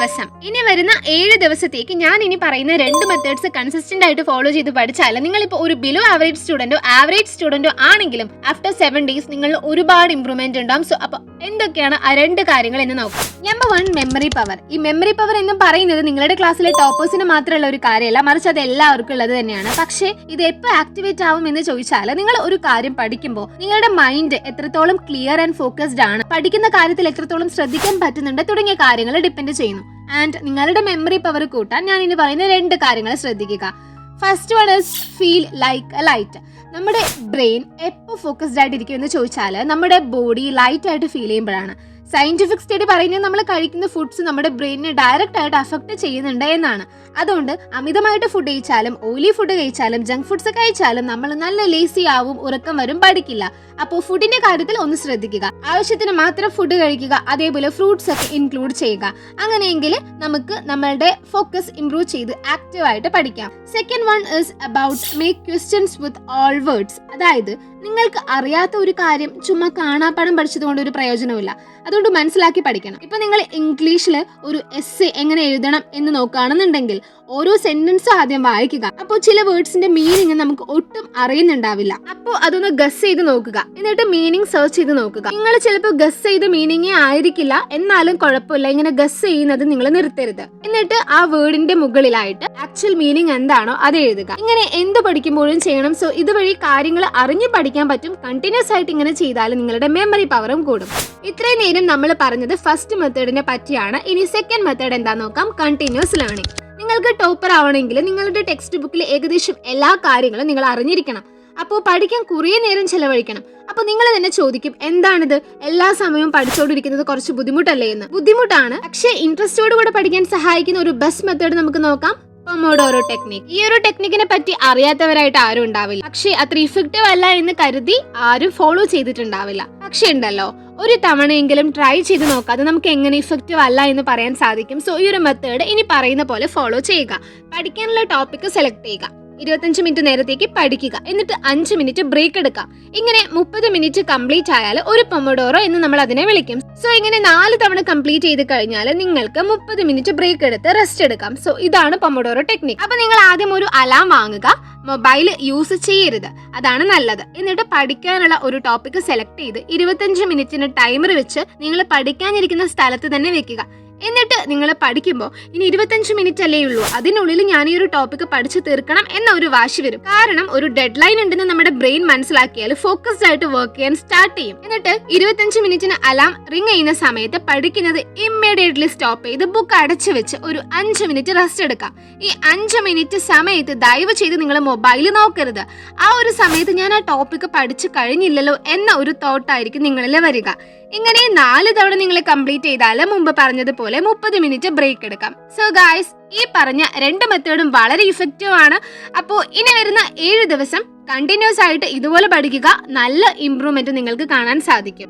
ദിവസം. ഇനി വരുന്ന ഏഴ് ദിവസത്തേക്ക് ഞാൻ ഇനി പറയുന്ന രണ്ട് മെത്തേഡ്സ് കൺസിസ്റ്റന്റ് ആയിട്ട് ഫോളോ ചെയ്ത് പഠിച്ചാൽ നിങ്ങളിപ്പോൾ ഒരു ബിലോ ആവറേജ് സ്റ്റുഡന്റോ ആവറേജ് സ്റ്റുഡന്റോ ആണെങ്കിലും ആഫ്റ്റർ സെവൻ ഡേയ്സ് നിങ്ങൾ ഒരുപാട് ഇംപ്രൂവ്മെന്റ് ഉണ്ടാവും. സോ അപ്പൊ എന്തൊക്കെയാണ് ആ രണ്ട് കാര്യങ്ങൾ എന്ന് നോക്കാം. നമ്പർ വൺ മെമ്മറി പവർ ഈ മെമ്മറി പവർ എന്ന് പറയുന്നത് നിങ്ങളുടെ ക്ലാസ്സിലെ ടോപ്പേഴ്സിന് മാത്രമുള്ള ഒരു കാര്യമല്ല മറിച്ച് അത് എല്ലാവർക്കും ഉള്ളത് തന്നെയാണ്. പക്ഷേ ഇത് എപ്പോൾ ആക്ടിവേറ്റ് ആവും എന്ന് ചോദിച്ചാൽ നിങ്ങൾ ഒരു കാര്യം പഠിക്കുമ്പോൾ നിങ്ങളുടെ മൈൻഡ് എത്രത്തോളം ക്ലിയർ ആൻഡ് ഫോക്കസ്ഡ് ആണ് പഠിക്കുന്ന കാര്യത്തിൽ എത്രത്തോളം ശ്രദ്ധിക്കാൻ പറ്റുന്നുണ്ട് തുടങ്ങിയ കാര്യങ്ങൾ ഡിപ്പെൻഡ് ചെയ്യുന്നു. ആൻഡ് നിങ്ങളുടെ മെമ്മറി പവർ കൂട്ടാൻ ഞാൻ ഇനി പറയുന്ന രണ്ട് കാര്യങ്ങൾ ശ്രദ്ധിക്കുക. First one is feel like a light നമ്മുടെ ബ്രെയിൻ എപ്പോൾ ഫോക്കസ്ഡ് ആയിട്ടിരിക്കും എന്ന് ചോദിച്ചാൽ നമ്മുടെ ബോഡി ലൈറ്റ് ആയിട്ട് ഫീൽ ചെയ്യുമ്പോഴാണ്. സയന്റിഫിക് സ്റ്റഡി പറയുന്നത് നമ്മൾ കഴിക്കുന്ന ഫുഡ്സ് നമ്മുടെ ബ്രെയിനിനെ ഡയറക്റ്റ് ആയിട്ട് അഫക്റ്റ് ചെയ്യുന്നുണ്ട് എന്നാണ്. അതുകൊണ്ട് അമിതമായിട്ട് ഫുഡ് കഴിച്ചാലും ഓയിലി ഫുഡ് കഴിച്ചാലും ജങ്ക് ഫുഡ്സ് കഴിച്ചാലും നമ്മൾ നല്ല ലേസി ആവും ഉറക്കം വരും പഠിക്കില്ല. അപ്പോൾ ഫുഡിന്റെ കാര്യത്തിൽ ഒന്ന് ശ്രദ്ധിക്കുക. ആവശ്യത്തിന് മാത്രം ഫുഡ് കഴിക്കുക അതേപോലെ ഫ്രൂട്ട്സ് ഒക്കെ ഇൻക്ലൂഡ് ചെയ്യുക. അങ്ങനെയെങ്കിൽ നമുക്ക് നമ്മളുടെ ഫോക്കസ് ഇംപ്രൂവ് ചെയ്ത് ആക്റ്റീവ് ആയിട്ട് പഠിക്കാം. Second one is about make questions with all words അതായത് നിങ്ങൾക്ക് അറിയാത്ത ഒരു കാര്യം ചുമ്മാ കാണാപ്പാടം പഠിച്ചതുകൊണ്ട് ഒരു പ്രയോജനമില്ല അതുകൊണ്ട് മനസ്സിലാക്കി പഠിക്കണം. ഇപ്പൊ നിങ്ങൾ ഇംഗ്ലീഷിൽ ഒരു എസ് എങ്ങനെ എഴുതണം എന്ന് നോക്കുകയാണെന്നുണ്ടെങ്കിൽ ഓരോ സെന്റൻസും ആദ്യം വായിക്കുക. അപ്പോൾ ചില വേർഡ്സിന്റെ മീനിങ് നമുക്ക് ഒട്ടും അറിയുന്നുണ്ടാവില്ല. അപ്പോൾ അതൊന്ന് ഗസ് ചെയ്ത് നോക്കുക. എന്നിട്ട് മീനിങ് സെർച്ച് ചെയ്ത് നോക്കുക. നിങ്ങൾ ചിലപ്പോൾ ഗസ് ചെയ്ത മീനിങ് ആയിരിക്കില്ല. എന്നാലും കുഴപ്പമില്ല. ഇങ്ങനെ ഗസ് ചെയ്യുന്നത് നിങ്ങൾ നിർത്തരുത്. എന്നിട്ട് ആ വേർഡിന്റെ മുകളിലായിട്ട് ആക്ച്വൽ മീനിങ് എന്താണോ അത് എഴുതുക. ഇങ്ങനെ എന്ത് പഠിക്കുമ്പോഴും ചെയ്യണം. സോ ഇതുവഴി കാര്യങ്ങൾ അറിഞ്ഞു പഠിക്കാൻ പറ്റും. കണ്ടിന്യൂസ് ആയിട്ട് ഇങ്ങനെ ചെയ്താൽ നിങ്ങളുടെ മെമ്മറി പവറും കൂടും. ഇത്രയും നേരം നമ്മൾ പറഞ്ഞത് ഫസ്റ്റ് മെത്തേഡിനെ പറ്റിയാണ്. ഇനി സെക്കൻഡ് മെത്തേഡ് എന്താ നോക്കാം? കണ്ടിന്യൂസ് ലേണിംഗ് നിങ്ങൾക്ക് ടോപ്പർ ആവണമെങ്കിൽ നിങ്ങളുടെ ടെക്സ്റ്റ് ബുക്കിൽ ഏകദേശം എല്ലാ കാര്യങ്ങളും നിങ്ങൾ അറിഞ്ഞിരിക്കണം. അപ്പോൾ പഠിക്കാൻ കുറേ നേരം ചെലവഴിക്കണം. അപ്പോൾ നിങ്ങൾ തന്നെ ചോദിക്കും എന്താണിത്? എല്ലാ സമയവും പഠിച്ചുകൊണ്ടിരിക്കുന്നത് കുറച്ച് ബുദ്ധിമുട്ടല്ലേ എന്ന്. ബുദ്ധിമുട്ടാണ്. പക്ഷേ ഇൻട്രസ്റ്റോട് കൂടെ പഠിക്കാൻ സഹായിക്കുന്ന ഒരു ബെസ്റ്റ് മെത്തേഡ് നമുക്ക് നോക്കാം. പൊമോഡോറോ ടെക്നിക് ഈ ഒരു ടെക്നിക്കിനെ പറ്റി അറിയാത്തവരായിട്ട് ആരും ഉണ്ടാവില്ല. പക്ഷേ അത്ര ഇഫക്റ്റീവ് അല്ല എന്ന് കരുതി ആരും ഫോളോ ചെയ്തിട്ടുണ്ടാവില്ല. പക്ഷേ ഉണ്ടല്ലോ ഒരു തവണയെങ്കിലും ട്രൈ ചെയ്ത് നോക്കാതെ നമുക്ക് എങ്ങനെ ഇഫക്റ്റീവ് അല്ല എന്ന് പറയാൻ സാധിക്കും. സോ ഈ ഒരു മെത്തേഡ് ഇനി പറയുന്ന പോലെ ഫോളോ ചെയ്യുക. പഠിക്കാനുള്ള ടോപ്പിക് സെലക്ട് ചെയ്യുക. ഇരുപത്തഞ്ച് മിനിറ്റ് നേരത്തേക്ക് പഠിക്കുക. എന്നിട്ട് അഞ്ച് മിനിറ്റ് ബ്രേക്ക് എടുക്കുക. ഇങ്ങനെ മുപ്പത് മിനിറ്റ് കംപ്ലീറ്റ് ആയാൽ ഒരു പൊമഡോറോ എന്ന് നമ്മൾ അതിനെ വിളിക്കും. സോ ഇങ്ങനെ നാല് തവണ കംപ്ലീറ്റ് ചെയ്ത് കഴിഞ്ഞാൽ നിങ്ങൾക്ക് മുപ്പത് മിനിറ്റ് ബ്രേക്ക് എടുത്ത് റെസ്റ്റ് എടുക്കാം. സോ ഇതാണ് പൊമഡോറോ ടെക്നിക് അപ്പൊ നിങ്ങൾ ആദ്യം ഒരു അലാം വാങ്ങുക. മൊബൈൽ യൂസ് ചെയ്യരുത്. അതാണ് നല്ലത്. എന്നിട്ട് പഠിക്കാനുള്ള ഒരു ടോപ്പിക് സെലക്ട് ചെയ്ത് ഇരുപത്തഞ്ച് മിനിറ്റിന് ടൈമർ വെച്ച് നിങ്ങൾ പഠിക്കാനിരിക്കുന്ന സ്ഥലത്ത് തന്നെ വെക്കുക. എന്നിട്ട് നിങ്ങൾ പഠിക്കുമ്പോൾ ഇനി ഇരുപത്തഞ്ച് മിനിറ്റ് അല്ലേ ഉള്ളൂ. അതിനുള്ളിൽ ഞാൻ ഈ ഒരു ടോപ്പിക്ക് പഠിച്ചു തീർക്കണം എന്ന ഒരു വാശി വരും. കാരണം ഒരു ഡെഡ് ലൈൻ ഉണ്ടെന്ന് നമ്മുടെ ബ്രെയിൻ മനസ്സിലാക്കിയാൽ ഫോക്കസ്ഡ് ആയിട്ട് വർക്ക് ചെയ്യാൻ സ്റ്റാർട്ട് ചെയ്യും. എന്നിട്ട് ഇരുപത്തഞ്ച് മിനിറ്റിന് അലാം റിങ് ചെയ്യുന്ന സമയത്ത് പഠിക്കുന്നത് ഇമ്മീഡിയറ്റ്ലി സ്റ്റോപ്പ് ചെയ്ത് ബുക്ക് അടച്ചു വെച്ച് ഒരു അഞ്ച് മിനിറ്റ് റെസ്റ്റ് എടുക്കാം. ഈ അഞ്ച് മിനിറ്റ് സമയത്ത് ദയവ് ചെയ്ത് നിങ്ങൾ മൊബൈൽ നോക്കരുത്. ആ ഒരു സമയത്ത് ഞാൻ ആ ടോപ്പിക്ക് പഠിച്ചു കഴിഞ്ഞില്ലല്ലോ എന്ന ഒരു തോട്ടായിരിക്കും നിങ്ങളിൽ വരിക. ഇങ്ങനെ നാല് തവണ നിങ്ങൾ കംപ്ലീറ്റ് ചെയ്താൽ മുമ്പ് പറഞ്ഞതുപോലെ മുപ്പത് മിനിറ്റ് ബ്രേക്ക് എടുക്കാം. സോ ഗായ്സ് ഈ പറഞ്ഞ രണ്ട് മെത്തേഡും വളരെ ഇഫക്റ്റീവ് ആണ്. അപ്പോൾ ഇനി വരുന്ന ഏഴ് ദിവസം കണ്ടിന്യൂസ് ആയിട്ട് ഇതുപോലെ പഠിക്കുക. നല്ല ഇമ്പ്രൂവ്മെന്റ് നിങ്ങൾക്ക് കാണാൻ സാധിക്കും.